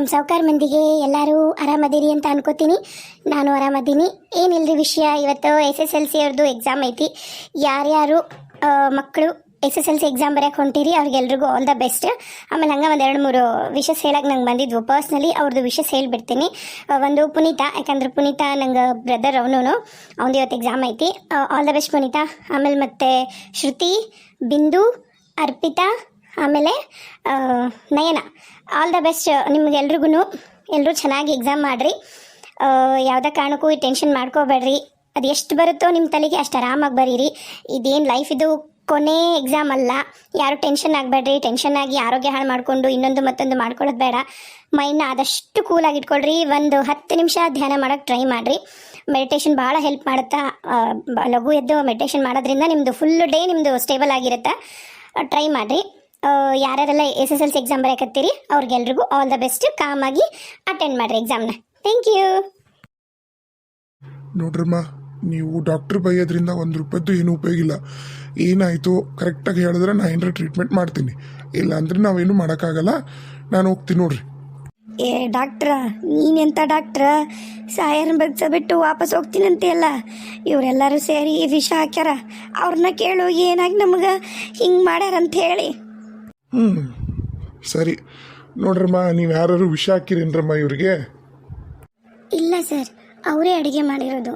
ನಮ್ಮ ಸಾವುಕಾರ ಮಂದಿಗೆ ಎಲ್ಲರೂ ಆರಾಮದಿರಿ ಅಂತ ಅನ್ಕೋತೀನಿ. ನಾನು ಆರಾಮದೀನಿ. ಏನಿಲ್ಲರಿ ವಿಷಯ? ಇವತ್ತು ಎಸ್ ಎಸ್ ಎಲ್ ಸಿ ಅವ್ರದ್ದು ಎಕ್ಸಾಮ್ ಐತಿ. ಯಾರ್ಯಾರು ಮಕ್ಕಳು S S L C exam ಬರೆಯಕ್ಕೆ ಹೊಂಟಿರಿ, ಅವ್ರಿಗೆಲ್ರಿಗೂ ಆಲ್ ದ ಬೆಸ್ಟ್ ಆಮೇಲೆ ಹಂಗೆ ಒಂದು ಎರಡು ಮೂರು ವಿಷಸ್ ಹೇಳಕ್ಕೆ ನಂಗೆ ಬಂದಿದ್ವು. ಪರ್ಸ್ನಲಿ ಅವ್ರದ್ದು ವಿಷಸ್ ಹೇಳಿಬಿಡ್ತೀನಿ ಒಂದು ಪುನೀತ, ಯಾಕಂದ್ರೆ ಪುನೀತ ನಂಗೆ ಬ್ರದರ್ ಅವನು ಅವ್ನು ಇವತ್ತು ಎಕ್ಸಾಮ್ ಐತಿ. All the best Puneetha. ಆಮೇಲೆ ಮತ್ತೆ ಶ್ರುತಿ, ಬಿಂದು, ಅರ್ಪಿತಾ ಆಮೇಲೆ ನಯನ ಆಲ್ ದ ಬೆಸ್ಟ್ ನಿಮಗೆಲ್ರಿಗೂ ಎಲ್ಲರೂ ಚೆನ್ನಾಗಿ ಎಕ್ಸಾಮ್ ಮಾಡಿರಿ. ಯಾವುದೇ ಕಾರಣಕ್ಕೂ ಟೆನ್ಷನ್ ಮಾಡ್ಕೋಬೇಡ್ರಿ. ಅದು ಎಷ್ಟು ಬರುತ್ತೋ ನಿಮ್ಮ ತಲೆಗೆ ಅಷ್ಟು ಆರಾಮಾಗಿ ಬರೀರಿ. ಇದೇನು ಲೈಫ್ ಇದು ಕೊನೆ ಎಕ್ಸಾಮ್ ಅಲ್ಲ. ಯಾರು ಟೆನ್ಷನ್ ಆಗಬೇಡ್ರಿ. ಟೆನ್ಷನ್ ಆಗಿ ಆರೋಗ್ಯ ಹಾಳು ಮಾಡಿಕೊಂಡು ಇನ್ನೊಂದು ಮತ್ತೊಂದು ಮಾಡ್ಕೊಳ್ಳೋದು ಬೇಡ. ಮೈಂಡ್ನ ಆದಷ್ಟು ಕೂಲಾಗಿ ಇಟ್ಕೊಳ್ರಿ. ಒಂದು ಹತ್ತು ನಿಮಿಷ ಧ್ಯಾನ ಮಾಡೋಕ್ಕೆ ಟ್ರೈ ಮಾಡಿರಿ. ಮೆಡಿಟೇಷನ್ ಭಾಳ ಹೆಲ್ಪ್ ಮಾಡುತ್ತಾ? ಲಘು ಎದ್ದು ಮೆಡಿಟೇಷನ್ ಮಾಡೋದ್ರಿಂದ ನಿಮ್ಮದು ಫುಲ್ ಡೇ ನಿಮ್ಮದು ಸ್ಟೇಬಲ್ ಆಗಿರುತ್ತೆ? ಟ್ರೈ ಮಾಡಿರಿ. ಯಾರ್ಯಾರೆಲ್ಲ S S L C exam ಬರೆಯಕತ್ತೀರಿ ಅವ್ರಿಗೆಲ್ರಿಗೂ ಆಲ್ ದ ಬೆಸ್ಟ್ ಕಾಮಾಗಿ ಅಟೆಂಡ್ ಮಾಡಿರಿ ಎಕ್ಸಾಮ್ನ ಥ್ಯಾಂಕ್ ಯು ನೋಡ್ರಮ್ಮ ನೀವು ಡಾಕ್ಟ್ರ್ ಬೈಯೋದ್ರಿಂದ ಒಂದು ರೂಪಾಯಿದ್ದು ಏನು ಉಪಯೋಗ ಇಲ್ಲ. ಏನಾಯಿತು ಕರೆಕ್ಟಾಗಿ ಹೇಳಿದ್ರೆ ನಾ ಏನಾರ ಟ್ರೀಟ್ಮೆಂಟ್ ಮಾಡ್ತೀನಿ. ಇಲ್ಲ ಅಂದ್ರೆ ನಾವೇನು ಮಾಡೋಕ್ಕಾಗಲ್ಲ. ನಾನು ಹೋಗ್ತೀನಿ ನೋಡ್ರಿ. ಏ ಡಾಕ್ಟ್ರ ನೀನೆಂತ ಡಾಕ್ಟ್ರ ಸಾಯರ್ನ ಬಗ್ಸ ಬಿಟ್ಟು ವಾಪಸ್ ಹೋಗ್ತೀನಂತೆ ಅಲ್ಲ ಇವರೆಲ್ಲರೂ ಸೇರಿ ವಿಷ ಹಾಕ್ಯಾರ. ಅವ್ರನ್ನ ಕೇಳು ಏನಾಗಿ ನಮಗೆ ಹಿಂಗೆ ಮಾಡ್ಯಾರ ಅಂತ ಹೇಳಿ ಹ್ಞೂ ಸರಿ. ನೋಡ್ರಮ್ಮ ನೀವು ಯಾರು ವಿಷ ಹಾಕಿರೇನ್ರಮ್ಮ ಇವ್ರಿಗೆ? ಇಲ್ಲ ಸರ್, ಅವರೇ ಅಡುಗೆ ಮಾಡಿರೋದು.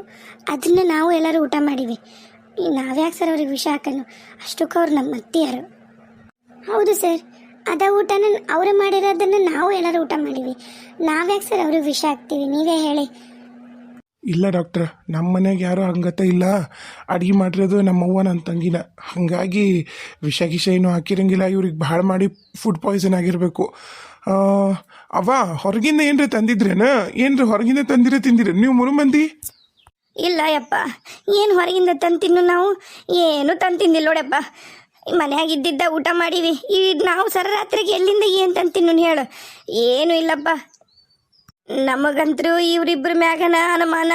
ಅದನ್ನ ನಾವು ಎಲ್ಲರೂ ಊಟ ಮಾಡಿವಿ. ನಾವ್ಯಾಕೆ ಸರ್ ಅವ್ರಿಗೆ ವಿಷ ಹಾಕನು? ಅಷ್ಟಕ್ಕೂ ಅವ್ರು ನಮ್ಮ ಅತ್ತಿಯರು. ಹೌದು ಸರ್, ಅದ ಊಟನ ಅವರೇ ಮಾಡಿರೋದನ್ನ ನಾವು ಎಲ್ಲರೂ ಊಟ ಮಾಡಿವಿ. ನಾವ್ಯಾಕೆ ಸರ್ ಅವ್ರಿಗೆ ವಿಷ ಹಾಕ್ತೀವಿ? ನೀವೇ ಹೇಳಿ. ಇಲ್ಲ ಡಾಕ್ಟ್ರ ನಮ್ಮ ಮನೆಗೆ ಯಾರೂ ಹಂಗತ ಇಲ್ಲ. ಅಡುಗೆ ಮಾಡಿರೋದು ನಮ್ಮವ್ವ ನನ್ನ ತಂಗಿನ. ಹಾಗಾಗಿ ವಿಷ ಗಿಷ ಏನು ಹಾಕಿರಂಗಿಲ್ಲ. ಇವ್ರಿಗೆ ಭಾಳ ಮಾಡಿ ಫುಡ್ ಪಾಯ್ಸನ್ ಆಗಿರಬೇಕು. ಅವ ಹೊರಗಿಂದ ಏನ್ರ ತಂದಿದ್ರೇನ? ಏನ್ರ ಹೊರಗಿಂದ ತಂದಿರ ತಿಂದಿರ? ನೀವು ಮೂರು ಮಂದಿ ಇಲ್ಲ ಯಪ್ಪ. ಏನು ಹೊರಗಿಂದ ತಂತಿನ್ನು ನಾವು? ಏನು ತಂತಿಂದಿಲ್ಲ ತಿಂದಿಲ್ಲ ನೋಡಪ್ಪ. ಮನ್ಯಾಗ ಇದ್ದಿದ್ದ ಊಟ ಮಾಡೀವಿ. ಈಗ ನಾವು ಸರ ರಾತ್ರಿಗೆ ಎಲ್ಲಿಂದ ಏನು ತಂತಿನ್ನು ತಿನ್ನು ಹೇಳು. ಏನು ಇಲ್ಲಪ್ಪ. ನಮಗಂತರೂ ಇವ್ರಿಬ್ರ ಮ್ಯಾಗನ ಅನುಮಾನ.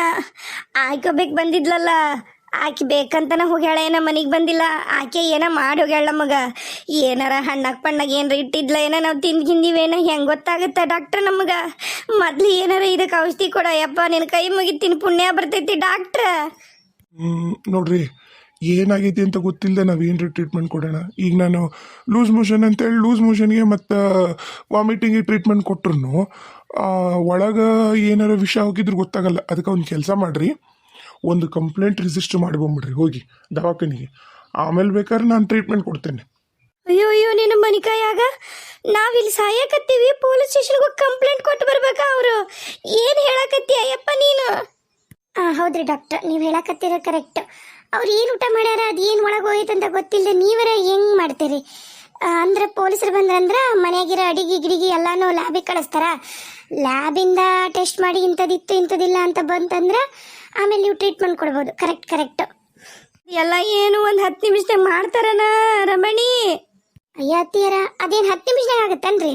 ಆಯ್ಕೋಬೇಕು ಬಂದಿದ್ಲಲ್ಲ. ಆಕೆ ಬೇಕಂತನ ಹೋಗ್ಯಾಳ ಏನ ಮನೆಗೆ ಬಂದಿಲ್ಲ. ಆಕೆ ಏನ ಮಾಡಿ ಹೋಗ್ಯಾಳ ನಮಗ. ಏನಾರ ಹಣ್ಣಾಗ ಪಣ್ಣಾಗ ಏನಾರ ಇಟ್ಟಿದ್ಲ, ಏನ ನಾವು ತಿಂದು ಗಿಂದಿವೇನ ಹೆಂಗೆ ಗೊತ್ತಾಗುತ್ತೆ ಡಾಕ್ಟ್ರ್ ನಮಗ. ಮೊದ್ಲು ಏನಾರ ಇದಕ್ಕೆ ಔಷಧಿ ಕೊಡ, ಯಪ್ಪ ನಿನ್ನ ಕೈ ಮುಗಿತೀನಿ ಪುಣ್ಯ ಬರ್ತೈತಿ ಡಾಕ್ಟ್ರ. ನೋಡ್ರಿ, ಏನಾಗೈತಿ ಅಂತ ಗೊತ್ತಿಲ್ಲದೆ ನಾವು ಏನ್ರಿ ಟ್ರೀಟ್ಮೆಂಟ್ ಕೊಡೋಣ. ಈಗ ನಾನು ಲೂಸ್ ಮೋಷನ್ ಅಂತೇಳಿ ಲೂಸ್ ಮೋಷನ್ಗೆ ಮತ್ತು ವಾಮಿಟಿಂಗ್ ಟ್ರೀಟ್ಮೆಂಟ್ ಕೊಟ್ರು ಒಳಗೆ ಏನಾರ ವಿಷ ಹೋಗಿದ್ರು ಗೊತ್ತಾಗಲ್ಲ. ಅದಕ್ಕೆ ಒಂದು ಕೆಲಸ ಮಾಡಿರಿ. ಒಂದು ಕಂಪ್ಲೇಂಟ್ ರಿಜಿಸ್ಟರ್ ಮಾಡ್ಕೊಂಬಿಡ್ರಿ ಹೋಗಿ ದವಾಖಾನಿಗೆ. ಆಮೇಲೆ ಬೇಕಾದ್ರೆ ನಾನು ಟ್ರೀಟ್ಮೆಂಟ್ ಕೊಡ್ತೇನೆ. ಅಯ್ಯೋ ಅಯ್ಯೋ ನಿನ್ನ ಮನಿಕಾಯಾಗ ನಾವಿಲ್ಲಿ ಸಾಯಕತ್ತೀವಿ ಪೊಲೀಸ್ ಸ್ಟೇಷನ್ಗೆ ಹೋಗಿ ಕಂಪ್ಲೇಂಟ್ ಕೊಟ್ಟು ಬರ್ಬೇಕಾ ಅವರು? ಏನು ಹೇಳಕತ್ತಿ ಅಯ್ಯಪ್ಪ ನೀನು? ಆ, ಹೌದ್ರಿ ಡಾಕ್ಟರ್ ನೀವು ಹೇಳಕತ್ತಿರೋ ಕರೆಕ್ಟ್ ಅವ್ರು ಏನು ಊಟ ಮಾಡ್ಯಾರ ಅದು ಏನು ಒಳಗೆ ಹೋಯ್ತಂತ ಅಂತ ಗೊತ್ತಿಲ್ಲದೆ ನೀವರ ಹೆಂಗ್ ಮಾಡ್ತೀರಿ? ಅಂದ್ರೆ ಪೊಲೀಸರು ಬಂದ್ರಂದ್ರೆ ಮನೆಯಾಗಿರೋ ಅಡಿಗೆ ಗಿಡಿಗೆ ಎಲ್ಲಾನು ಲ್ಯಾಬಿಗೆ ಕಳಿಸ್ತಾರ. ಲ್ಯಾಬಿಂದ ಟೆಸ್ಟ್ ಮಾಡಿ ಇಂಥದಿತ್ತು ಇಂಥದಿಲ್ಲ ಅಂತ ಬಂತಂದ್ರೆ ಆಮೇಲೆ ನೀವು ಟ್ರೀಟ್ಮೆಂಟ್ ಕೊಡ್ಬೋದು. ಕರೆಕ್ಟ್ ಕರೆಕ್ಟ್ ಎಲ್ಲ ಏನು ಒಂದು ಹತ್ತು ನಿಮಿಷದಾಗ ಮಾಡ್ತಾರನ ರಮಣಿ? ಅಯ್ಯ ಅತ್ತಿಯರ ಅದೇನು ಹತ್ತು ನಿಮಿಷದಾಗ ಆಗತ್ತನ್ರಿ?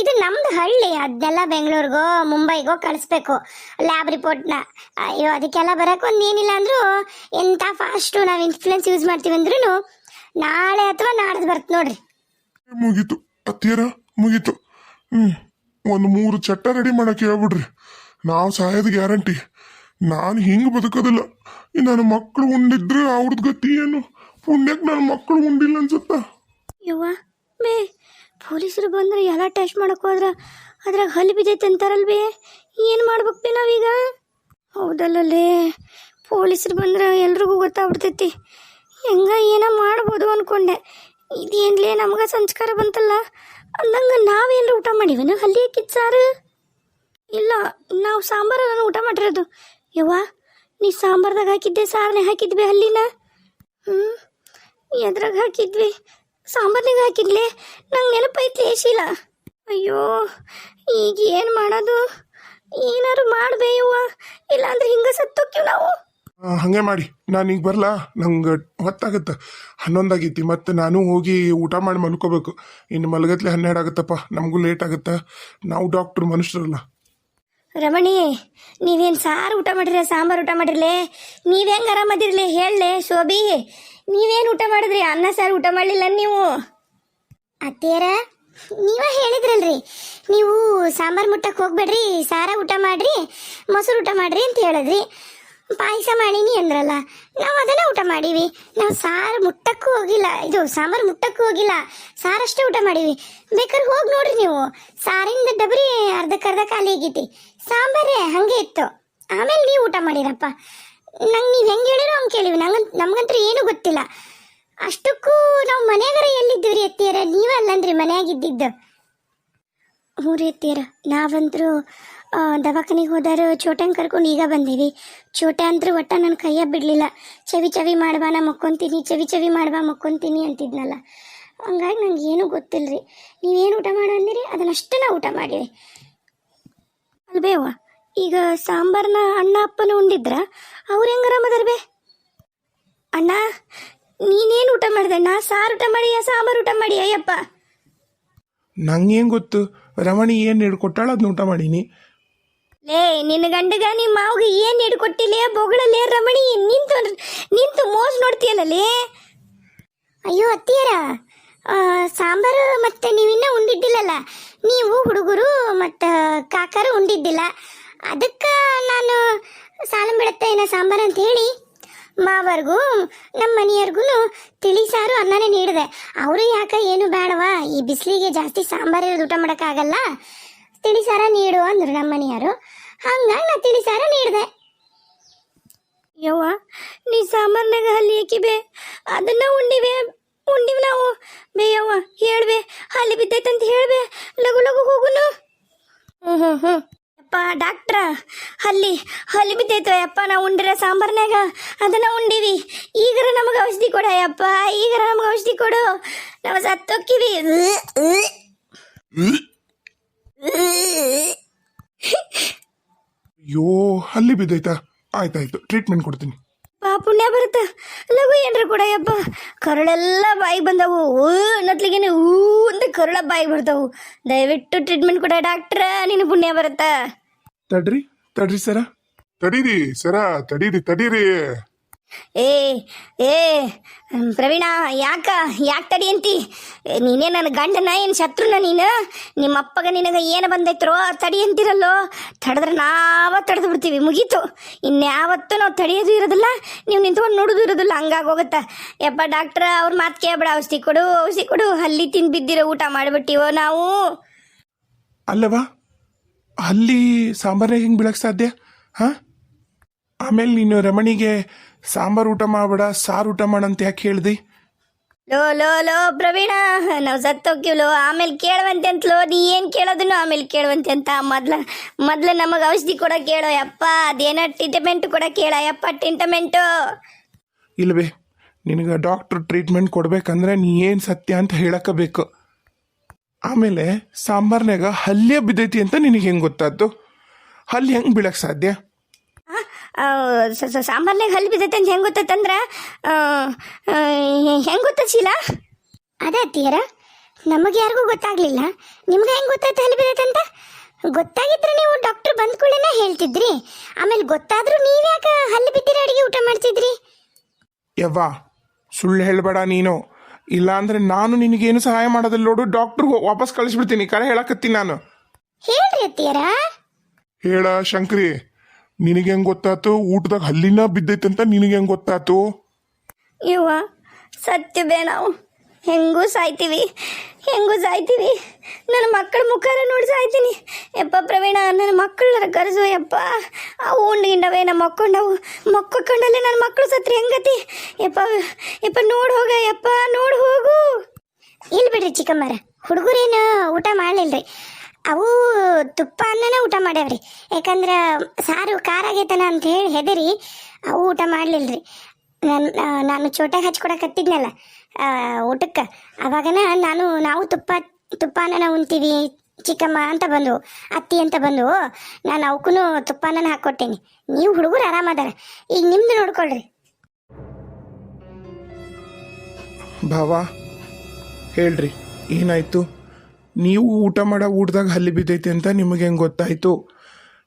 ಇದು ನಮ್ದು ಹಳ್ಳಿ ಅದೆಲ್ಲ ಬೆಂಗಳೂರಿಗೋ ಮುಂಬೈಗೋ ಕಳಿಸ್ಬೇಕು ಲ್ಯಾಬ್ ರಿಪೋರ್ಟ್ನ ಅಯ್ಯೋ ಅದಕ್ಕೆಲ್ಲ ಬರೋಕೆ ಒಂದು ಏನಿಲ್ಲ ಅಂದರೂ ಎಂಥ ಫಾಸ್ಟು ನಾವು ಇನ್ಫ್ಲುಯೆನ್ಸ್ ಯೂಸ್ ಮಾಡ್ತೀವಿ ಅಂದ್ರೂ ನಾಳೆ ಅಥವಾ ನಾಡ್ದು ಬರ್ತ್ ನೋಡ್ರಿ. ಮುಗೀತು. ಅತ್ತಿಯರ, ಮುಗೀತು. ಹ್ಮ್, ಒಂದು ಮೂರು ಚಟ್ಟ ರೆಡಿ ಮಾಡಕ್ಕೆ ಹೇಳ್ಬಿಡ್ರಿ. ನಾವು ಸಾಯೋದು ಗ್ಯಾರಂಟಿ. ನಾನು ಹಿಂಗೆ ಬದುಕೋದಿಲ್ಲ. ನನ್ನ ಮಕ್ಕಳು ಉಂಡಿದ್ರೆ ಅವ್ರದ್ದು ಗತಿ ಏನು? ಪುಣ್ಯಕ್ಕೆ ನನ್ನ ಮಕ್ಕಳು ಉಂಡಿಲ್ಲ ಅನ್ಸುತ್ತ? ಯವ್ವ ಬೇ ಪೊಲೀಸರು ಬಂದ್ರೆ ಎಲ್ಲ ಟೆಸ್ಟ್ ಮಾಡಕ್ ಹೋದ್ರ ಅದ್ರಾಗ ಹಲ್ಲು ಬಿದ್ದೈತೆ ಅಂತಾರಲ್ವೇ? ಏನು ಮಾಡ್ಬೇಕು ಬೇ ನಾವೀಗ? ಹೌದಲ್ಲೇ ಪೊಲೀಸರು ಬಂದ್ರೆ ಎಲ್ರಿಗೂ ಗೊತ್ತಾಗ್ಬಿಡ್ತೈತಿ. ಹೆಂಗ ಏನ ಮಾಡ್ಬೋದು ಅನ್ಕೊಂಡೆ. ಇದೇನ್ಲೇ ನಮ್ಗೆ ಸಂಸ್ಕಾರ ಬಂತಲ್ಲ? ಅಂದಂಗೆ ನಾವೇನು ಊಟ ಮಾಡಿವೇನು ಹಾಕಿದ್ ಸಾರು ಇಲ್ಲ, ನಾವು ಸಾಂಬಾರಲ್ಲ ಊಟ ಮಾಡಿರೋದು. ಯವ್ವ, ನೀ ಸಾಂಬಾರ್ದಾಗ ಹಾಕಿದ್ದೆ, ಸಾರನೆ ಹಾಕಿದ್ವಿ ಹಲ್ಲಿನ? ಹ್ಞೂ ಎದ್ರಾಗ ಹಾಕಿದ್ವಿ. ಸಾಂಬಾರ್ನಾಗ ಹಾಕಿದ್ಲೆ? ನಂಗೆ ನೆನಪೈತಿ ಶೀಲ. ಅಯ್ಯೋ, ಈಗ ಏನು ಮಾಡೋದು? ಏನಾರು ಮಾಡ್ಬೇಯವ್ವ ಇಲ್ಲಾಂದ್ರೆ ಹಿಂಗೆ ಸತ್ತೋಕ್ಕಿವ್ ನಾವು. ಹಂಗೆ ಮಾಡಿ. ನಾನು ಈಗ ಬರಲಾ? ನಂಗೆ ಹೊತ್ತಾಗತ್ತೆ. ಹನ್ನೊಂದಾಗೈತಿ. ಮತ್ತೆ ನಾನು ಹೋಗಿ ಊಟ ಮಾಡಿ ಮಲ್ಕೋಬೇಕು. ಇನ್ನು ಮಲಗತ್ಲೆ ಹನ್ನೆರಡು ಆಗುತ್ತಪ್ಪ. ನಮಗೂ ಲೇಟ್ ಆಗುತ್ತೆ. ನಾವು ಡಾಕ್ಟ್ರು ಮನುಷ್ಯರಲ್ಲ. ರಮಣಿ ನೀವೇನು ಸಾರು ಊಟ ಮಾಡಿರಿ ಸಾಂಬಾರು ಊಟ ಮಾಡಿರಲಿ? ನೀವು ಹೆಂಗೆ ಆರಾಮದಿರ್ಲಿ ಹೇಳಲೆ ಶೋಭಿ. ನೀವೇನು ಊಟ ಮಾಡಿದ್ರಿ? ಅನ್ನ ಸಾರು ಊಟ ಮಾಡಲಿಲ್ಲ ನೀವು. ಅತ್ತೇರ ನೀವ ಹೇಳಿದ್ರಲ್ರಿ. ನೀವು ಸಾಂಬಾರು ಮುಟ್ಟಕ್ಕೆ ಹೋಗ್ಬೇಡ್ರಿ ಸಾರ ಊಟ ಮಾಡ್ರಿ ಮೊಸರು ಊಟ ಮಾಡ್ರಿ ಅಂತ ಹೇಳಿದ್ರಿ. ಪಾಯಸ ಮಾಡೀನಿ ಅಂದ್ರಲ್ಲ, ನಾವು ಅದನ್ನ ಊಟ ಮಾಡೀವಿ. ನಾವು ಸಾರು ಮುಟ್ಟಕ್ಕೂ ಹೋಗಿಲ್ಲ, ಇದು ಸಾಂಬಾರು ಮುಟ್ಟಕ್ಕೂ ಹೋಗಿಲ್ಲ, ಸಾರಷ್ಟೇ ಊಟ ಮಾಡೀವಿ. ಬೇಕಾದ್ರೆ ಹೋಗಿ ನೋಡ್ರಿ ನೀವು. ಸಾರಿಂದ ಡಬರಿ ಅರ್ಧಕ್ಕರ್ಧ ಖಾಲಿ ಆಗೈತಿ. ಸಾಂಬಾರೇ ಹಂಗೆ ಇತ್ತು. ಆಮೇಲೆ ನೀವು ಊಟ ಮಾಡಿರಪ್ಪ. ನಂಗೆ ನೀವು ಹೆಂಗೆ ಹೇಳಿರೋ ಹಂಗೆ ಕೇಳಿವಿ. ನಂಗಂತ ನಮ್ಗಂತೂ ಏನೂ ಗೊತ್ತಿಲ್ಲ. ಅಷ್ಟಕ್ಕೂ ನಾವು ಮನ್ಯಾಗರ ಎಲ್ಲಿದ್ದೀವ್ರಿ ಎತ್ತಿಯರ ನೀವೇ ಅಲ್ಲನ್ರಿ ಮನೆಯಾಗಿದ್ದಿದ್ದು ಹ್ಞೂ ರೀ ಎತ್ತಿಯರ ನಾವಂತರೂ ದವಾಖಾನಿಗೆ ಹೋದಾರು ಚೋಟನ್ ಕರ್ಕೊಂಡು ಈಗ ಬಂದೀವಿ. ಚೋಟ ಅಂದ್ರೆ ಒಟ್ಟ ನನ್ನ ಕೈಯ ಬಿಡಲಿಲ್ಲ. ಚವಿ ಚವಿ ಮಾಡ್ಬಾ, ನಾ ಮಕ್ಕೊಂತೀನಿ ಚವಿ ಚವಿ ಮಾಡ್ಬಾ, ಮಕ್ಕೊಂತೀನಿ ಅಂತಿದ್ನಲ್ಲ. ಹಂಗಾಗಿ ನಂಗೆ ಏನೂ ಗೊತ್ತಿಲ್ಲ ರೀ ನೀವೇನು ಊಟ ಮಾಡು ಅಂದಿರಿ, ಅದನ್ನಷ್ಟು ನಾ ಊಟ ಮಾಡಿರಿ ಅಲ್ಬೇವ ಈಗ ಸಾಂಬಾರ್ನ ಅಣ್ಣ ಅಪ್ಪನ ಉಂಡಿದ್ರ, ಅವ್ರು ಹೆಂಗ ಆರಾಮದಾರ ಅಣ್ಣ, ನೀನೇನು ಊಟ ಮಾಡಿದೆ? ನಾ ಸಾರು ಊಟ ಮಾಡಿಯ, ಸಾಂಬಾರು ಊಟ ಮಾಡಿ ಅಯ್ಯಪ್ಪ? ನಂಗೇನು ಗೊತ್ತು, ರಮಣಿ ಏನು ಹಿಡ್ಕೊಟ್ಟಾಳ ಅದನ್ನ ಊಟ ಮಾಡೀನಿ. ಲೇ, ನಿನ್ನ ಗಂಡಗ ನಿಮ್ಮ ಮಾವ್ಗೆ ಏನು ಹಿಡ್ಕೊಟ್ಟಿಲ್ಲ ಬೊಗಳಲ್ಲೇ ರಮಣಿ, ನಿಂತು ನಿಂತು ಮೋಸ್ ನೋಡ್ತೀಯಲ್ಲ ಅಯ್ಯೋ, ಅತ್ತಿಯರ ಸಾಂಬಾರು ಮತ್ತೆ ನೀವಿನ್ನ ಉಂಡಿದ್ದಿಲ್ಲಲ್ಲ? ನೀವು ಹುಡುಗರು ಮತ್ತು ಕಾಕರು ಉಂಡಿದ್ದಿಲ್ಲ. ಅದಕ್ಕೆ ನಾನು ಸಾಲ ಬಿಡುತ್ತೆ ಏನೋ ಸಾಂಬಾರು ಅಂತ ಹೇಳಿ ಮಾವರ್ಗೂ ನಮ್ಮ ಮನೆಯವ್ರಿಗೂ ತಿಳಿ ಸಾರು ಅನ್ನನೇ ನೀಡಿದೆ. ಅವರು ಯಾಕೆ ಏನು ಬೇಡವಾ ಈ ಬಿಸಿಲಿಗೆ ಜಾಸ್ತಿ ಸಾಂಬಾರು ಊಟ ಮಾಡೋಕ್ಕಾಗಲ್ಲ ತಿಳಿ ಸಾರ ನೀಡು ಅಂದ್ರು ನಮ್ಮ ಮನೆಯವರು ಹಂಗಾಗಿ ನಾ ತಿಳಿಸಾರ ನೀಡಿದೆ. ಯವ್ವ, ನೀ ಸಾಂಬಾರ್ನಾಗ ಹಲ್ಲಿ ಹಾಕಿಬೆ, ಅದನ್ನ ಉಂಡಿವೆ ಉಂಡಿವ್ ನಾವು. ಬೇ ಯವ್ವ, ಹೇಳ್ಬೆ, ಹಲ್ಲಿ ಬಿದ್ದೈತಂತ ಹೇಳ್ಬೆ, ಲಗು ಲಗು ಹೋಗುನು. ಹ್ಞೂ ಹ್ಞೂ ಹ್ಞೂ ಅಪ್ಪ ಡಾಕ್ಟ್ರ, ಹಲ್ಲಿ ಹಲ್ಲಿ ಬಿದ್ದೈತೋ ಯಪ್ಪ ನಾವು ಉಂಡಿರೋ ಸಾಂಬಾರ್ನಾಗ ಅದನ್ನ ಉಂಡಿವಿ. ಈಗರ ನಮಗೆ ಔಷಧಿ ಕೊಡ ಯಪ್ಪ, ಈಗರ ನಮಗೆ ಔಷಧಿ ಕೊಡು. ನಾವು ಸತ್ತೋಕ್ಕಿವಿ. ಅಯ್ಯೋ ಅಲ್ಲಿ ಬಿದ್ದೈತಾ ಆಯ್ತಾಯ್ತು ಟ್ರೀಟ್ಮೆಂಟ್ ಕೊಡ್ತೀನಿ. ಪಾ ಪುಣ್ಯ ಬರುತ್ತ? ಲಘು ಏನ್ರ ಕೂಡ ಯಪ್ಪ. ಕರುಳೆಲ್ಲ ಬಾಯಿಗೆ ಬಂದವು. ಊ ಅನ್ನತ್ಲಿಗೇನೆ ಹೂ ಅಂತ ಕರುಳ ಬಾಯಿಗೆ ಬರ್ತಾವು ದಯವಿಟ್ಟು ಟ್ರೀಟ್ಮೆಂಟ್ ಕೊಡ ಡಾಕ್ಟ್ರ ನಿನ್ನ ಪುಣ್ಯ ಬರುತ್ತಾ? ತಡ್ರಿ ತಡ್ರಿ ಸರ. ತಡೀರಿ ಸರ ತಡೀರಿ ತಡೀರಿ. ಏ ಏ ಪ್ರವೀಣ, ಯಾಕ, ಯಾಕೆ ತಡಿ ಅಂತಿ? ನೀನೇ ನನ್ನ ಗಂಡನ, ಏನು ಶತ್ರುನ ನೀನು? ನಿಮ್ಮ ಅಪ್ಪಗ ನಿನಗೆ ಏನು ಬಂದೈತ್ರೋ ತಡಿ ಅಂತಿರಲ್ಲೋ? ತಡೆದ್ರೆ ನಾವ ತಡೆದು ಬಿಡ್ತೀವಿ, ಮುಗೀತು. ಇನ್ಯಾವತ್ತೂ ನಾವು ತಡೆಯೋದು ಇರೋದಿಲ್ಲ, ನೀವು ನಿಂತ್ಕೊಂಡು ನೋಡೋದು ಇರೋದಿಲ್ಲ, ಹಂಗಾಗಿ ಹೋಗುತ್ತಾ. ಯಪ್ಪ, ಡಾಕ್ಟ್ರ, ಅವ್ರ ಮಾತು ಕೇಳಬೇಡ, ಔಷಧಿ ಕೊಡು ಔಷಧಿ ಕೊಡು, ಹಲ್ಲಿ ತಿಂದು ಬಿದ್ದಿರೋ ಊಟ ಮಾಡಿಬಿಟ್ಟಿವೋ ನಾವು? ಅಲ್ಲವಾ ಅಲ್ಲಿ ಸಾಂಬಾರ್ನಾಗ ಹಿಂಗೆ ಬೀಳಕ್ಕೆ ಸಾಧ್ಯ, ಹಾಂ? ಆಮೇಲೆ ನೀನು ರಮಣಿಗೆ ಸಾಂಬಾರು ಊಟ ಮಾಡಬೇಡ ಸಾರು ಊಟ ಮಾಡಂತ ಯಾಕೆ ಹೇಳ್ದಿ? ಲೋ ಲೋ ಲೋ ಪ್ರವೀಣ ನಾವು ಸತ್ತೋಗ್ತೀವಲೋ ಆಮೇಲೆ ಕೇಳುವಂತೆ ಅಂತಲೋ ನೀ ಏನು ಕೇಳೋದನ್ನು ಆಮೇಲೆ ಕೇಳುವಂತೆ ಅಂತ ಮೊದ್ಲ ಮೊದ್ಲು ನಮಗೆ ಔಷಧಿ ಕೊಡೋಕೆ ಕೇಳೋ ಯಪ್ಪ ಅದೇನೋ ಟ್ರೀಟ್ಮೆಂಟ್ ಕೊಡೋಕೆ ಹೇಳ ಯಪ್ಪ ಟ್ರೀಟ್ಮೆಂಟು ಇಲ್ವೇ ನಿನಗೆ ಡಾಕ್ಟ್ರು ಟ್ರೀಟ್ಮೆಂಟ್ ಕೊಡಬೇಕಂದ್ರೆ ನೀ ಏನು ಸತ್ಯ ಅಂತ ಹೇಳಕ್ಕಬೇಕು ಆಮೇಲೆ ಸಾಂಬಾರ್ನಾಗ ಹಲ್ಲೆ ಬಿದ್ದೈತಿ ಅಂತ ನಿನಗೆ ಹೆಂಗೆ ಗೊತ್ತಾದ್ದು? ಹಲ್ಲಿ ಹೆಂಗೆ ಬೀಳಕ್ಕೆ ಸಾಧ್ಯ? ಸಾಂಬಾರ್ನಾಗ ಹಲ್ಲಿ ಬಿದ್ದೈತೆ ಅಂತ ಹೆಂಗೆ ಗೊತ್ತಂದ್ರೆ ಹೆಂಗೆ ಗೊತ್ತ ಶೀಲ? ಅದೇ ಅತ್ತಿಯರ ನಮಗೆ ಯಾರಿಗೂ ಗೊತ್ತಾಗ್ಲಿಲ್ಲ. ನಿಮ್ಗೆ ಹೆಂಗ್ ಗೊತ್ತಾಯ್ತು ಅಲ್ಲಿ ಅಂತ? ಗೊತ್ತಾಗಿದ್ರೆ ನೀವು ಡಾಕ್ಟರ್ ಬಂದ ಕೂಡಲೇ ಹೇಳ್ತಿದ್ರಿ. ಆಮೇಲೆ ಗೊತ್ತಾದ್ರೂ ನೀವ್ಯಾಕೆ ಹಲ್ಲು ಬಿದ್ದಿರ ಅಡಿಗೆ ಊಟ ಮಾಡ್ತಿದ್ರಿ? ಯವ್ವಾ ಸುಳ್ಳು ಹೇಳಬೇಡ ನೀನು. ಇಲ್ಲ ಅಂದ್ರೆ ನಾನು ನಿನಗೇನು ಸಹಾಯ ಮಾಡೋದಿಲ್ಲ ನೋಡು ಡಾಕ್ಟರ್ ವಾಪಸ್ ಕಳಿಸ್ಬಿಡ್ತೀನಿ ಕರೆ ಹೇಳಕತ್ತೀನಿ ನಾನು. ಹೇಳ್ರಿ ಅತ್ತಿಯರ. ಹೇಳ ಶಂಕ್ರಿ. ನಿನಗೆ ಹೆಂಗ್ ಗೊತ್ತಾತು? ಊಟದಾಗ ಹಲ್ಲಿನ ಬಿದ್ದೈತಂತ ನಿನಗೆ ಹೆಂಗ್ ಗೊತ್ತಾತು? ಇವ ಸತ್ಯ ಬೇ ನಾವು. ಹೆಂಗೂ ಸಾಯ್ತೀವಿ ಹೆಂಗೂ ಸಾಯ್ತೀವಿ. ನನ್ನ ಮಕ್ಕಳ ಮುಖಾರ ನೋಡಿ ಸಾಯ್ತೀನಿ. ಯಪ್ಪ ಪ್ರವೀಣ ನನ್ನ ಮಕ್ಕಳ ಕರೆಸು ಯಪ್ಪ. ಆ ಉಂಡ್ಗಿಂಡವೆ ನಮ್ಮ ಮಕ್ಕೊಂಡವು ಮಕ್ಕೊಂಡಲ್ಲೇ ನನ್ನ ಮಕ್ಕಳು ಸತ್ರಿ ಹೆಂಗತಿ? ಯಪ್ಪ ಯಪ್ಪ ನೋಡಿ ಹೋಗ ಯಪ್ಪ ನೋಡಿ ಹೋಗು. ಇಲ್ಲಿ ಬಿಡ್ರಿ ಚಿಕ್ಕಮ್ಮರ ಹುಡುಗರೇನು ಊಟ ಮಾಡ್ಲಿಲ್ರಿ. ಅವು ತುಪ್ಪ ಅನ್ನನೇ ಊಟ ಮಾಡ್ಯಾವ್ರಿ. ಯಾಕಂದ್ರೆ ಸಾರು ಖಾರ ಆಗೈತನ ಅಂತ ಹೇಳಿ ಹೆದರಿ ಅವು ಊಟ ಮಾಡ್ಲಿಲ್ರಿ. ನಾನು ನಾನು ಚೋಟಾಗ ಹಚ್ಕೊಡಕತ್ತಿದ್ನಲ್ಲ ಊಟಕ್ಕೆ. ಅವಾಗನ ನಾನು, ನಾವು ತುಪ್ಪ ತುಪ್ಪ ಅನ್ನನ ಉಣ್ತೀವಿ, ಚಿಕ್ಕಮ್ಮ ಅಂತ ಬಂದು ಅತ್ತಿ ಅಂತ ಬಂದು ನಾನು ಅವಕ್ಕೂ ತುಪ್ಪ ಅನ್ನನ ಹಾಕ್ಕೊಟ್ಟೇನಿ ನೀವು ಹುಡುಗರು ಆರಾಮದಾರ ಈಗ ನಿಮ್ದು ನೋಡ್ಕೊಳ್ರಿ. ಭಾವ, ಹೇಳ್ರಿ, ಏನಾಯ್ತು? ನೀವು ಊಟ ಮಾಡೋ ಊಟದಾಗ ಹಲ್ಲಿ ಬಿದ್ದೈತೆ ಅಂತ ನಿಮಗೆ ಹೆಂಗೆ ಗೊತ್ತಾಯಿತು?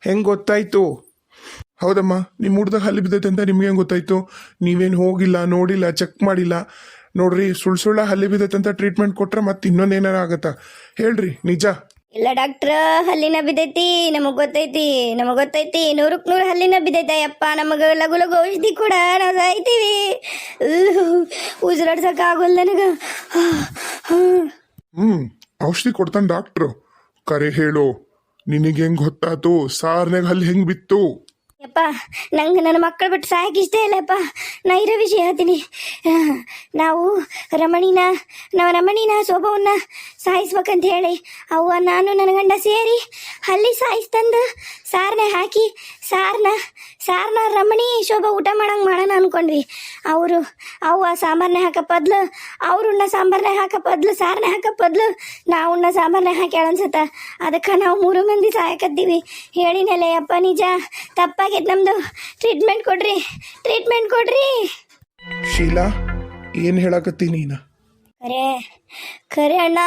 ಹೆಂಗೆ ಗೊತ್ತಾಯಿತು? ಹೌದಮ್ಮ ನಿಮ್ಮ ಊಟದಾಗ ಹಲ್ಲಿ ಬಿದ್ದೈತೆ ಅಂತ ನಿಮ್ಗೆ ಹೆಂಗೆ ಗೊತ್ತಾಯಿತು? ನೀವೇನು ಹೋಗಿಲ್ಲ ನೋಡಿಲ್ಲ ಚೆಕ್ ಮಾಡಿಲ್ಲ. ನೋಡ್ರಿ ಸುಳ್ಳು ಸುಳ್ಳ ಹಲ್ಲಿ ಬಿದ್ದೈತೆ ಅಂತ ಟ್ರೀಟ್ಮೆಂಟ್ ಕೊಟ್ರೆ ಮತ್ತೆ ಇನ್ನೊಂದು ಏನಾರ ಆಗತ್ತಾ? ಹೇಳ್ರಿ ನಿಜ. ಇಲ್ಲ ಡಾಕ್ಟ್ರ ಹಲ್ಲಿನ ಬಿದ್ದೈತಿ ನಮಗ್ ಗೊತ್ತೈತಿ ನಮಗ್ ಗೊತ್ತೈತಿ ನೂರಕ್ ನೂರು ಹಲ್ಲಿನ ಬಿದ್ದೈತೆ ಯಪ್ಪ ನಮಗ ಲಘು ಲಘು ಔಷಧಿ ಕೂಡ ನಾವು ಸಾಯ್ತೀವಿ. ಉಸಿರಾಡ್ಸಕ್ ಆಗೋಲ್ಲ ನನಗ. ಹ್ಮ್. ಔಷಧಿ ಕೊಡ್ತಾನೆ ಡಾಕ್ಟ್ರು. ಕರೆ ಹೇಳು, ನಿನಗೆ ಹೆಂಗ್ ಗೊತ್ತಾತು? ಸಾರ್ನಾಗ ಅಲ್ಲಿ ಹೆಂಗ್ ಬಿತ್ತು? ಯಪ್ಪ, ನಂಗೆ ನನ್ನ ಮಕ್ಕಳು ಬಿಟ್ಟು ಸಾಯಕ್ಕೆ ಇಷ್ಟ ಇಲ್ಲಪ್ಪ ನಾ ಇರೋ ವಿಷಯ ಹೇಳ್ತೀನಿ. ನಾವು ರಮಣಿನ ನಾವು ರಮಣಿನ ಶೋಭವನ್ನ ಸಾಯಿಸ್ಬೇಕಂತ ಹೇಳಿ, ಅವ್ವ, ನಾನು ನನ್ನ ಗಂಡ ಸೇರಿ ಅಲ್ಲಿ ಸಾಯಿಸ್ತಂದು ಸಾರನ್ನ ಹಾಕಿ ಸಾರನ್ನ ಸಾರನ್ನ ರಮಣಿ ಶೋಭಾ ಊಟ ಮಾಡಂಗೆ ಮಾಡೋಣ ಅನ್ಕೊಂಡ್ವಿ. ಅವರು ಅವ್ವ ಸಾಂಬಾರನ್ನೇ ಹಾಕೋ ಬದಲು ಅವ್ರು ಉಣ್ಣ ಸಾಂಬಾರನ್ನ ಹಾಕೋ ಬದ್ಲು ಸಾರನ್ನ ಹಾಕೋ ಬದ್ಲು ನಾವು ಉಣ್ಣ ಸಾಂಬಾರನ್ನ ಹಾಕ್ಯಾಳ ಅನ್ಸತ್ತ ಅದಕ್ಕೆ ನಾವು ಮೂರು ಮಂದಿ ಸಾಯಕತ್ತೀವಿ. ಹೇಳಿನಲ್ಲ ಅಪ್ಪ ನಿಜ ತಪ್ಪಾಗೈತೆ ನಮ್ಮದು ಟ್ರೀಟ್ಮೆಂಟ್ ಕೊಡ್ರಿ ಟ್ರೀಟ್ಮೆಂಟ್ ಕೊಡ್ರಿ. ಶೀಲಾ ಏನು ಹೇಳಕತ್ತಿ ನೀನು? ಕರೆ ಕರೆ ಅಣ್ಣ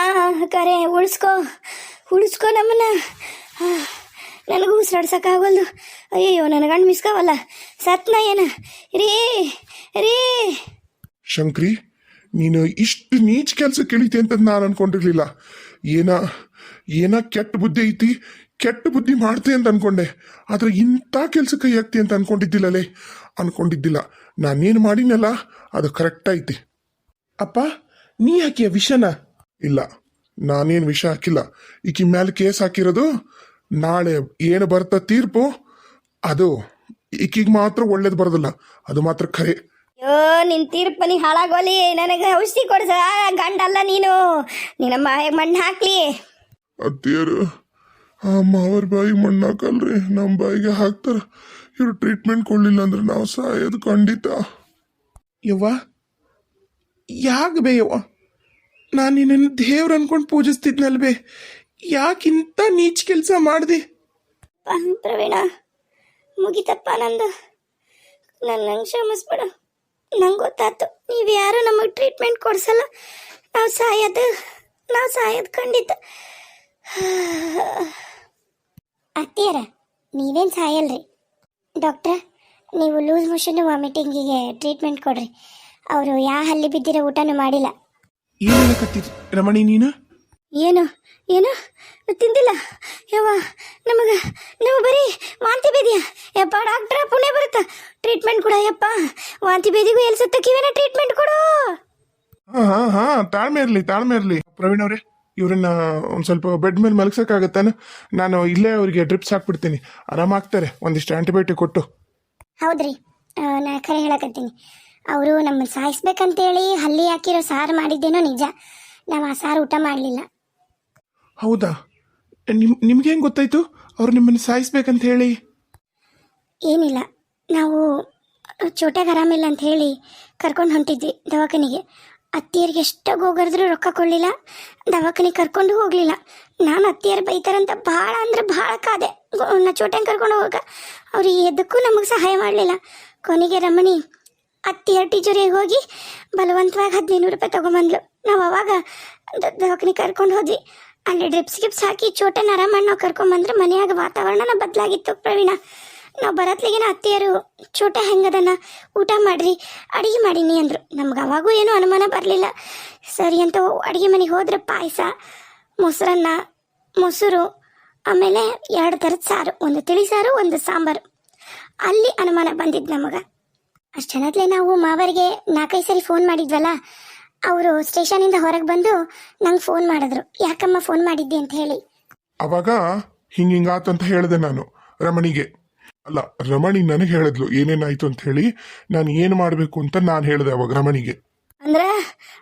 ಕರೆ ಉಳಿಸ್ಕೊ ಉಳಿಸ್ಕೊ ನಮ್ಮನ್ನ. ಆ, ನನಗೂ ಉಸಿರಾಡ್ಸೋಕ್ಕಾಗಲ್ದು ಅಯ್ಯಯ್ಯೋ ನನ್ನ ಗಂಡು ಮಿಸ್ಕಾವಲ್ಲ ಸತ್ನ ಏನ? ರೀ ರೀ. ಶಂಕ್ರಿ ನೀನು ಇಷ್ಟು ನೀಚ್ ಕೆಲಸ ಕೇಳಿತಿ ಅಂತ ನಾನು ಅನ್ಕೊಂಡಿರ್ಲಿಲ್ಲ. ಏನ ಏನ ಕೆಟ್ಟ ಬುದ್ಧಿ ಐತಿ? ಕೆಟ್ಟ ಬುದ್ಧಿ ಮಾಡ್ತೆ ಅಂತ ಅನ್ಕೊಂಡೆ. ಆದ್ರೆ ಇಂಥ ಕೆಲಸ ಕೈ ಹಾಕ್ತಿ ಅಂತ ಅನ್ಕೊಂಡಿದ್ದಿಲ್ಲಲೇ? ಅನ್ಕೊಂಡಿದ್ದಿಲ್ಲ. ನಾನೇನು ಮಾಡಿನಲ್ಲ ಅದು ಕರೆಕ್ಟ್ ಐತಿ. ಅಪ್ಪ ನೀ ಹಾಕಿಯ ವಿಷನ? ಇಲ್ಲ ನಾನೇನು ವಿಷ ಹಾಕಿಲ್ಲ. ಈಕಿ ಮ್ಯಾಲೆ ಕೇಸ್ ಹಾಕಿರೋದು ನಾಳೆ ಏನು ಬರ್ತ ತೀರ್ಪು ಅದು ಈಕಿಗೆ ಮಾತ್ರ ಒಳ್ಳೇದು ಬರೋದಿಲ್ಲ. ಅದು ಮಾತ್ರ ಖರೆ. ಅಯ್ಯೋ ನಿನ್ ತೀರ್ಪು ನೀ ಹಾಳಾಗೋಲಿ. ನನಗೆ ಔಷಧಿ ಕೊಡ್ಸ. ಗಂಡಲ್ಲ ನೀನು. ನಿನ್ನ ಮಾಯ ಮಣ್ಣು ಹಾಕ್ಲಿ. ಅತ್ತಿಯರು ಆ ಮಾವರ ಬಾಯಿಗೆ ಮಣ್ಣು ಹಾಕಲ್ರಿ. ನಮ್ಮ ಬಾಯಿಗೆ ಹಾಕ್ತಾರ. ಇವ್ರು ಟ್ರೀಟ್ಮೆಂಟ್ ಕೊಡ್ಲಿಲ್ಲ ಅಂದ್ರೆ ನಾವು ಸಾಯೋದು ಖಂಡಿತ. ಯವ್ವ ಯಾಕೆ ಬೇ ಯವ್ವ? ನಾನು ನಿನ್ನನ್ನು ದೇವ್ರು ಅನ್ಕೊಂಡು ಪೂಜಿಸ್ತಿದ್ನಲ್ ಬೇ ಯಾಕಿಂತ ನೀಚ್ ಕೆಲಸ ಮಾಡಿದೆ? ಪ್ರವೀಣ ಮುಗಿತಪ್ಪ ನಂದು. ನನ್ನ ಕ್ಷಮಿಸ್ಬಿಡು. ನಂಗೆ ಗೊತ್ತಾಯ್ತು. ನೀವು ಯಾರು ನಮಗೆ ಟ್ರೀಟ್ಮೆಂಟ್ ಕೊಡ್ಸಲ್ಲ? ನಾವು ಸಾಯೋದು ನಾವು ಸಾಯೋದು ಖಂಡಿತ. ಅತ್ತಿಯರ ನೀವೇನು ಸಾಯಲ್ರಿ? ಡಾಕ್ಟ್ರ ನೀವು ಲೂಸ್ ಮೋಷನ್ ವಾಮಿಟಿಂಗಿಗೆ ಟ್ರೀಟ್ಮೆಂಟ್ ಕೊಡ್ರಿ. ಅವರು ಯಾವ ಹಲ್ಲಿ ಬಿದ್ದಿರೋ ಊಟನೂ ಮಾಡಿಲ್ಲ. ಏನು ಕತ್ತಿ ರಮಣಿ ನೀನು? ಏನು? ಏನು? ತಿಂದಿಲ್ಲ. ಯವ್ವ ನಮಗೆ ನಾವು ಬರೀ ವಾಂತಿ ಬೇದಿಯಾ ಯಪ್ಪ ಡಾಕ್ಟ್ರ ಪುಣೆ ಬರುತ್ತಾ. ಟ್ರೀಟ್ಮೆಂಟ್ ಕೊಡ ಯಪ್ಪ. ವಾಂತಿ ಬೇದಿಗೂ ಎಲ್ಲಿ ಕಿವಿನ ಟ್ರೀಟ್ಮೆಂಟ್ ಕೊಡು. ಹಾ ಹಾ ಹಾ ತಾಳ್ಮೆ ಇರಲಿ ತಾಳ್ಮೆ ಇರಲಿ. ಪ್ರವೀಣ್ ಅವರೇ ಇವ್ರನ್ನ ಒಂದು ಸ್ವಲ್ಪ ಬೆಡ್ ಮೇಲೆ ಮಲಗ್ಸಕ್ಕಾಗತ್ತಾನ? ನಾನು ಇಲ್ಲೇ ಅವರಿಗೆ ಡ್ರಿಪ್ಸ್ ಹಾಕ್ಬಿಡ್ತೀನಿ. ಆರಾಮಾಗ್ತಾರೆ ಒಂದಿಷ್ಟು ಆಂಟಿಬಯೋಟಿಕ್ ಕೊಟ್ಟು. ಹೌದ್ರಿ. ನಾನು ನಾ ಖರೆ ಹೇಳಕತ್ತೀನಿ. ಅವರು ನಮ್ಮನ್ನು ಸಾಯಿಸ್ಬೇಕಂತೇಳಿ ಹಲ್ಲಿ ಹಾಕಿರೋ ಸಾರು ಮಾಡಿದ್ದೇನೋ ನಿಜ. ನಾವು ಆ ಸಾರು ಊಟ ಮಾಡಲಿಲ್ಲ. ಹೌದಾ? ನಿಮ್, ನಿಮ್ಗೆ ಹೆಂಗೆ ಗೊತ್ತಾಯ್ತು? ಅವ್ರು ನಿಮ್ಮನ್ನು ಸಾಯಿಸ್ಬೇಕಂತ ಹೇಳಿ. ಏನಿಲ್ಲ. ನಾವು ಚೋಟ್ಯಾಗ ಆರಾಮಿಲ್ಲ ಅಂತ ಹೇಳಿ ಕರ್ಕೊಂಡು ಹೊಂಟಿದ್ವಿ ದವಾಖಾನಿಗೆ. ಅತ್ತಿಯರಿಗೆ ಎಷ್ಟು ಹೋಗರ್ದ್ರು ರೊಕ್ಕ ಕೊಡಲಿಲ್ಲ. ದವಾಖಾನಿಗೆ ಕರ್ಕೊಂಡು ಹೋಗಲಿಲ್ಲ. ನಾನು ಅತ್ತಿಯರು ಬೈತಾರಂತ ಭಾಳ ಅಂದ್ರೆ ಭಾಳ ಕಾದೆ. ನಾ ಚೋಟ್ಯಾಂಗ ಕರ್ಕೊಂಡು ಹೋಗಾಗ ಅವ್ರು ಎದಕ್ಕೂ ನಮಗೆ ಸಹಾಯ ಮಾಡಲಿಲ್ಲ. ಕೊನೆಗೆ ರಮಣಿ ಅತ್ತಿಯರ ಟೀಚರಿಗೆ ಹೋಗಿ ಬಲವಂತವಾಗಿ ಹದಿನೈದು ರೂಪಾಯಿ ತೊಗೊಂಬಂದ್ಲು. ನಾವು ಅವಾಗ ದವಾಖಾನೆ ಕರ್ಕೊಂಡು ಹೋದ್ವಿ. ಅಲ್ಲಿ ಡ್ರಿಪ್ಸ್ ಗಿಪ್ಸ್ ಹಾಕಿ ಚೋಟನ ಆರಾಮಾಗಿ ನಾವು ಕರ್ಕೊಂಬಂದ್ರೆ ಮನೆಯಾಗ ವಾತಾವರಣನ ಬದಲಾಗಿತ್ತು ಪ್ರವೀಣ. ನಾವು ಬರತ್ಲಿಗಿನ ಅತ್ತೆಯರು, ಚೋಟ ಹೆಂಗದನ್ನ ಊಟ ಮಾಡ್ರಿ, ಅಡಿಗೆ ಮಾಡೀನಿ ಅಂದರು. ನಮ್ಗೆ ಅವಾಗೂ ಏನೂ ಅನುಮಾನ ಬರಲಿಲ್ಲ. ಸರಿ ಅಂತ ಅಡುಗೆ ಮನೆಗೆ ಹೋದ್ರೆ ಪಾಯಸ, ಮೊಸರನ್ನ, ಮೊಸರು, ಆಮೇಲೆ ಎರಡು ಥರದ ಸಾರು, ಒಂದು ತಿಳಿ ಸಾರು, ಒಂದು ಸಾಂಬಾರು. ಅಲ್ಲಿ ಅನುಮಾನ ಬಂದಿದ್ದು ನಮಗೆ. ಅಷ್ಟು ಜನತ್ಲೆ ನಾವು ಮಾವರಿಗೆ ನಾಲ್ಕೈದು ಸರಿ ಫೋನ್ ಮಾಡಿದ್ವಲ್ಲ ಅವರು ಸ್ಟೇಷನಿಂದ ಹೊರಗೆ ಬಂದು ನಂಗೆ ಫೋನ್ ಮಾಡಿದ್ರು. ಯಾಕಮ್ಮ ಫೋನ್ ಮಾಡಿದ್ದೆ ಅಂತ ಹೇಳಿ. ಅವಾಗ ಅಂತ ಹೇಳಿದೆ ನಾನು ರಮಣಿಗೆ. ಅಲ್ಲ ರಮಣಿ ನನಗೆ ಹೇಳಿದ್ಲು ಏನೇನಾಯ್ತು ಅಂತ ಹೇಳಿ ನಾನು ಏನು ಮಾಡಬೇಕು ಅಂತ ನಾನು ಹೇಳಿದೆ ಅವಾಗ ರಮಣಿಗೆ. ಅಂದ್ರ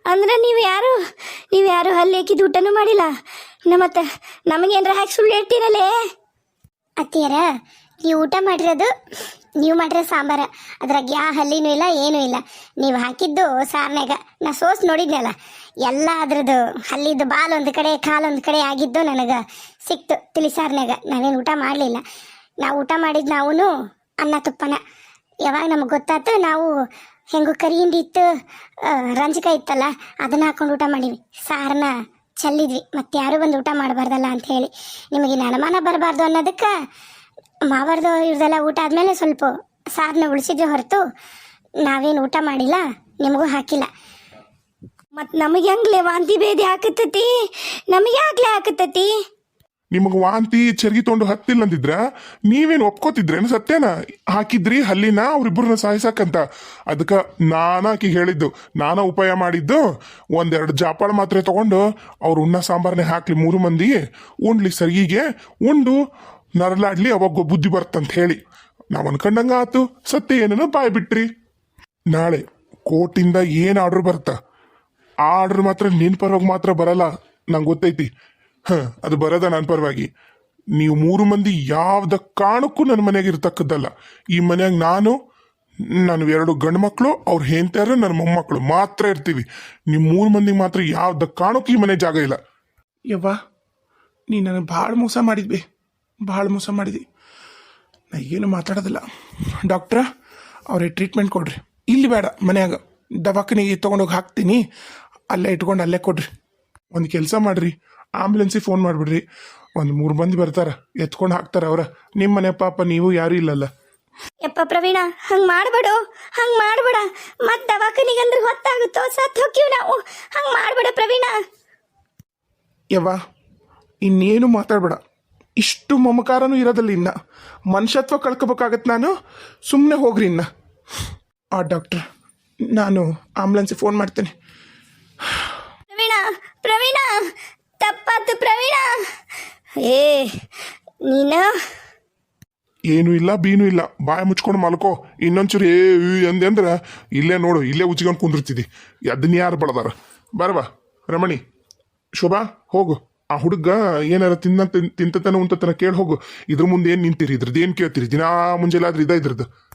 ಅಂದ್ರ ನೀವು ಯಾರು? ನೀವು ಯಾರು ಹಲ್ಲೆ ಹಾಕಿದ ಊಟನೂ ಮಾಡಿಲ್ಲ. ನಮ್ಮತ್ತ ಮತ್ತೆ ನಮಗೇನ್ರ ಹಾಕಿ ಸುಳ್ಳು ಹೇಳ್ತೀರಲ್ಲೇ ಅತ್ತಿಯರ ನೀವು ಊಟ ಮಾಡಿರೋದು, ನೀವು ಮಾಡಿರೋ ಸಾಂಬಾರ. ಅದ್ರಾಗ ಯಾ ಹಲ್ಲಿನೂ ಇಲ್ಲ, ಏನೂ ಇಲ್ಲ. ನೀವು ಹಾಕಿದ್ದು ಸಾರ್ನ್ಯಾಗ. ನಾ ಸೋಸ್ ನೋಡಿದ್ನಲ್ಲ, ಎಲ್ಲ ಅದ್ರದ್ದು ಹಲ್ಲಿದ್ದು ಬಾಲ್ ಒಂದು ಕಡೆ, ಕಾಲು ಒಂದು ಕಡೆ ಆಗಿದ್ದು ನನಗೆ ಸಿಕ್ತು ತಿಳಿ ಸಾರ್ನ್ಯಾಗ. ನಾವೇನು ಊಟ ಮಾಡಲಿಲ್ಲ. ನಾವು ಊಟ ಮಾಡಿದ್ದು ನಾವು ಅನ್ನ ತುಪ್ಪನ. ಯಾವಾಗ ನಮಗೆ ಗೊತ್ತಾಯ್ತು ನಾವು ಹೆಂಗು ಕರಿ ಹಿಂಡಿ ಇತ್ತು ರಂಜಕ ಇತ್ತಲ್ಲ, ಅದನ್ನ ಹಾಕೊಂಡು ಊಟ ಮಾಡಿವಿ ಸಾರನ್ನ ಚೆಲ್ಲಿದ್ವಿ. ಮತ್ತೆ ಯಾರು ಬಂದು ಊಟ ಮಾಡಬಾರ್ದಲ್ಲ ಅಂತ ಹೇಳಿ. ನಿಮಗೆ ಅನುಮಾನ ಬರಬಾರ್ದು ಅನ್ನೋದಕ್ಕೆ ಮಾವಾರ್ದು ಇವ್ರದೆಲ್ಲ ಊಟ ಆದಮೇಲೆ ಸ್ವಲ್ಪ ಸಾರನ್ನ ಉಳಿಸಿದ್ವಿ ಹೊರತು ನಾವೇನು ಊಟ ಮಾಡಿಲ್ಲ ನಿಮಗೂ ಹಾಕಿಲ್ಲ. ಮತ್ ನಮಗೆ ಹೆಂಗ್ಲೆ ವಾಂತಿ ಭೇದಿ ಹಾಕತ್ತತಿ? ನಮಗೆ ಯಾಕ್ಲೆ ಹಾಕತ್ತತಿ? ನಿಮಗೆ ವಾಂತಿ ಚರ್ಗಿ ತೊಗೊಂಡು ಹತ್ತಿಲ್ಲ ಅಂದಿದ್ರ ನೀವೇನು ಒಪ್ಕೋತಿದ್ರೇನು ಸತ್ಯನ? ಹಾಕಿದ್ರಿ ಹಲ್ಲಿನ ಅವ್ರಿಬ್ರನ್ನ ಸಾಯಿಸಕ್ಕಂತ ಅದಕ್ಕ ನಾನಾಕಿ ಹೇಳಿದ್ದು ನಾನ ಉಪಾಯ ಮಾಡಿದ್ದು ಒಂದೆರಡು ಜಾಪಾಳ ಮಾತ್ರೆ ತಗೊಂಡು ಅವ್ರು ಉಣ್ಣ ಸಾಂಬಾರ್ನೆ ಹಾಕ್ಲಿ ಮೂರು ಮಂದಿ ಉಣ್ಲಿ ಸರ್ಗಿಗೆ ಉಂಡು ನರಳಾಡ್ಲಿ ಅವಾಗ ಬುದ್ಧಿ ಬರ್ತಂತ ಹೇಳಿ. ನಾವು ಅನ್ಕೊಂಡಂಗ ಆತು ಸತ್ಯ ಏನನ್ನ ಬಾಯ್ ಬಿಟ್ರಿ. ನಾಳೆ ಕೋರ್ಟಿಂದ ಏನು ಆರ್ಡರ್ ಬರ್ತಾ? ಆ ಆರ್ಡರ್ ಮಾತ್ರ ನಿನ್ ಪರವಾಗಿ ಮಾತ್ರ ಬರಲ್ಲ. ನಂಗೆ ಗೊತ್ತೈತಿ. ಹ, ಅದು ಬರದ ನನ್ನ ಪರವಾಗಿ. ನೀವು ಮೂರು ಮಂದಿ ಯಾವ್ದ ಕಾರಣಕ್ಕೂ ನನ್ನ ಮನೆಯಾಗ ಇರ್ತಕ್ಕದ್ದಲ್ಲ. ಈ ಮನೆಯಾಗ ನಾನು ನಾನು ಎರಡು ಗಂಡು ಮಕ್ಕಳು ಅವ್ರ ಹೆಂಡ್ತಿಯಾರ ನನ್ನ ಮೊಮ್ಮಕ್ಕಳು ಮಾತ್ರ ಇರ್ತೀವಿ. ನಿಮ್ಮ ಮೂರು ಮಂದಿಗೆ ಮಾತ್ರ ಯಾವ್ದ ಕಾರಣಕ್ಕೂ ಈ ಮನೆ ಜಾಗ ಇಲ್ಲ. ಯವ್ವ ನೀ ನನಗೆ ಭಾಳ ಮೋಸ ಮಾಡಿದ್ವಿ. ಭಾಳ ಮೋಸ ಮಾಡಿದಿ ನಾ ಏನು ಮಾತಾಡೋದಿಲ್ಲ. ಡಾಕ್ಟ್ರ ಅವ್ರಿಗೆ ಟ್ರೀಟ್ಮೆಂಟ್ ಕೊಡ್ರಿ. ಇಲ್ಲಿ ಬೇಡ ಮನ್ಯಾಗ. ದವಾಖಾನಿಗೆ ತೊಗೊಂಡೋಗಿ ಹಾಕ್ತೀನಿ. ಅಲ್ಲೇ ಇಟ್ಕೊಂಡು ಅಲ್ಲೇ ಕೊಡ್ರಿ. ಒಂದು ಕೆಲಸ ಮಾಡ್ರಿ. ಆಂಬುಲೆನ್ಸಿಗೆ ಫೋನ್ ಮಾಡಿಬಿಡ್ರಿ. ಒಂದು ಮೂರು ಮಂದಿ ಬರ್ತಾರ ಎತ್ಕೊಂಡು ಹಾಕ್ತಾರೆ ಅವ್ರ. ನಿಮ್ಮ ಮನೆ ಪಾಪ ನೀವು ಯಾರೂ ಇಲ್ಲಲ್ಲ. ಯಪ್ಪ ಪ್ರವೀಣ ಹಂಗ್ ಮಾಡ್ಬೇಡು. ಹಂಗ್ ಮಾಡ್ಬೇಡ. ಮತ್ ದವಾಖಾನಿಗೆ ಅಂದ್ರೆ ಹೊತ್ತಾಗುತ್ತೋ ಸತ್ ಹೋಗ್ತೀವಿ ನಾವು. ಹಂಗ್ ಮಾಡ್ಬೇಡ ಪ್ರವೀಣ. ಯವ್ವ ಇನ್ನೇನು ಮಾತಾಡ್ಬೇಡ. ಇಷ್ಟು ಮಮಕಾರನೂ ಇರೋದಿಲ್ಲ ಇನ್ನ. ಮನುಷ್ಯತ್ವ ಕಳ್ಕೊಬೇಕಾಗತ್ತೆ ನಾನು. ಸುಮ್ಮನೆ ಹೋಗ್ರಿ ಇನ್ನ. ಆ ಡಾಕ್ಟ್ರ್ ನಾನು ಆಂಬುಲೆನ್ಸಿಗೆ ಫೋನ್ ಮಾಡ್ತೇನೆ. ಪ್ರವೀಣ ಪ್ರವೀಣ ತಪ್ಪಾತು ಪ್ರವೀಣ. ಏ ನೀನ? ಏನು ಇಲ್ಲ ಬೀನು ಇಲ್ಲ. ಬಾಯ ಮುಚ್ಕೊಂಡು ಮಲ್ಕೋ. ಇನ್ನೊಂಚೂರು ಏ ಈ ಅಂದೆ ಅಂದ್ರೆ ಇಲ್ಲೇ ನೋಡು ಇಲ್ಲೇ ಉಚ್ಕೊಂಡು ಕುಂದಿರ್ತಿದ್ದಿ. ಅದನ್ನ ಯಾರು ಬಳದಾರ? ಬರವಾ ರಮಣಿ ಶೋಭಾ ಹೋಗು. ಆ ಹುಡುಗ ಏನಾರ ತಿನ್ನ ತಿಂತತನ ಉಂತತನ ಕೇಳಿ ಹೋಗು. ಇದ್ರ ಮುಂದೆ ಏನು ನಿಂತಿರಿ? ಇದ್ರದ್ದು ಏನು ಕೇಳ್ತೀರಿ? ದಿನಾ ಮುಂಜಾನೆ ಆದ್ರೆ ಇದ ಇದ್ರದ್ದು?